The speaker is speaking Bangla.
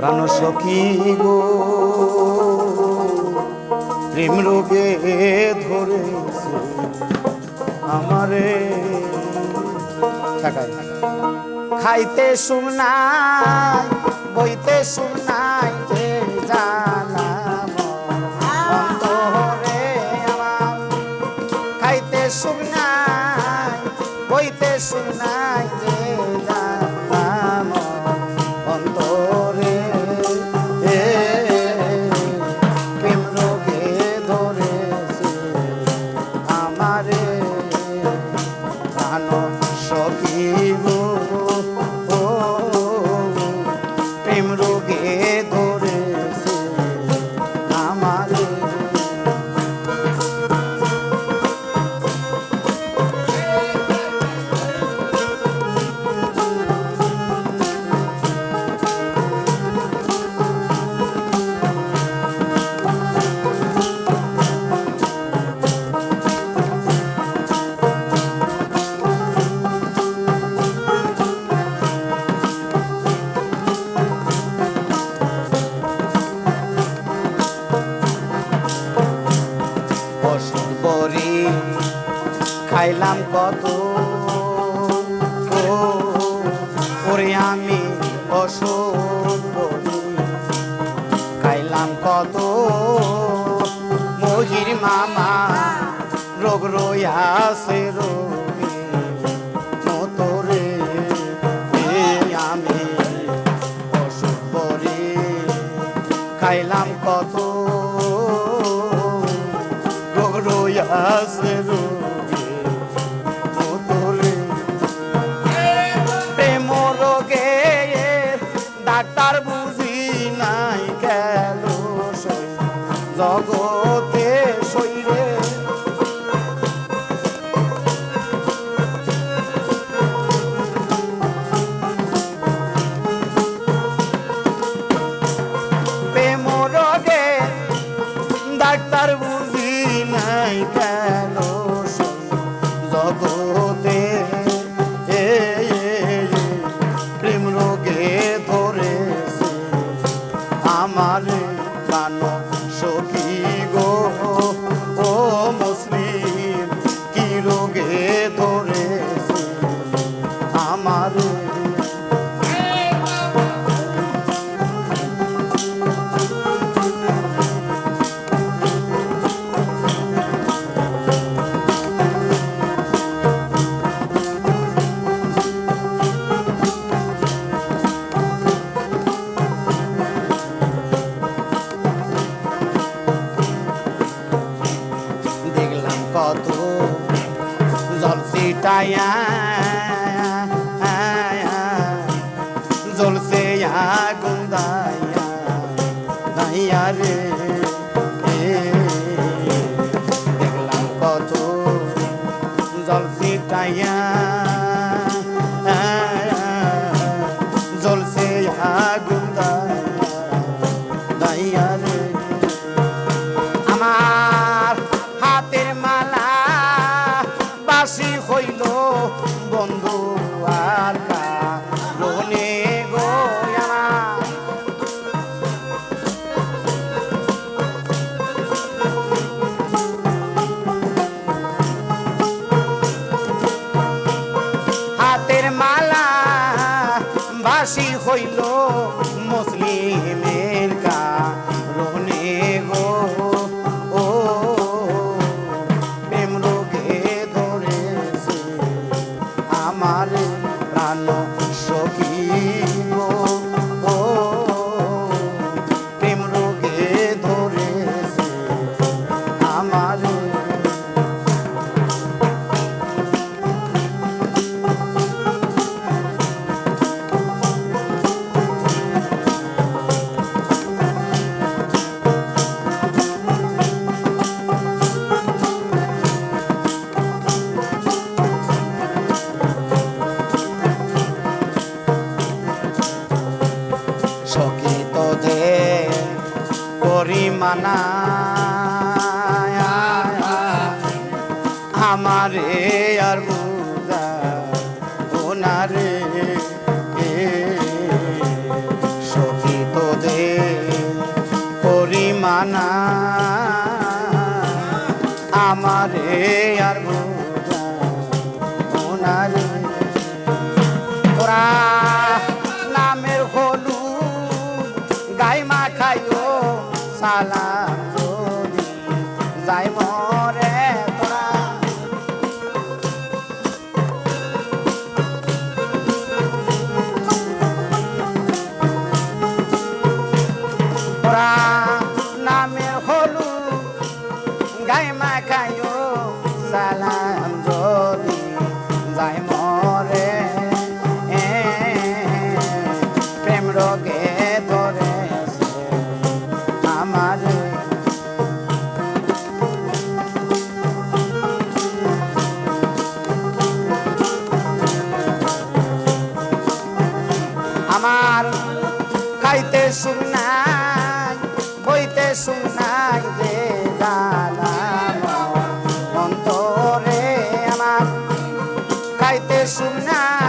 প্রাণ সখী গো, প্রেম রোগে ধরেছে আমারে। খাইতে শুনাই বইতে শুনাই যে খাইতে শুনাই বইতে শুনাই খাইলাম কত? ওরে আমি বড়ি খাইলাম কত? মহির মামা, রোগ রয়াসে আমি বড়ি খাইলাম কত? কি রোগে ধরেছে আমার কত ছিটাইয়া জলসে আগুন দাইয়া দাইয়া রে। বাসি হইল মুসলিমের কারণে গো। ও প্রেম রোগে ধরেছে আমার প্রাণ সখী বানায়। আমারে আর বুঝা ওনারে সখী পরিমানা আমারে আর 萨拉 শুনাই বইতে শুনাই যে জানা অন্তরে আমার গাইতে শুনাই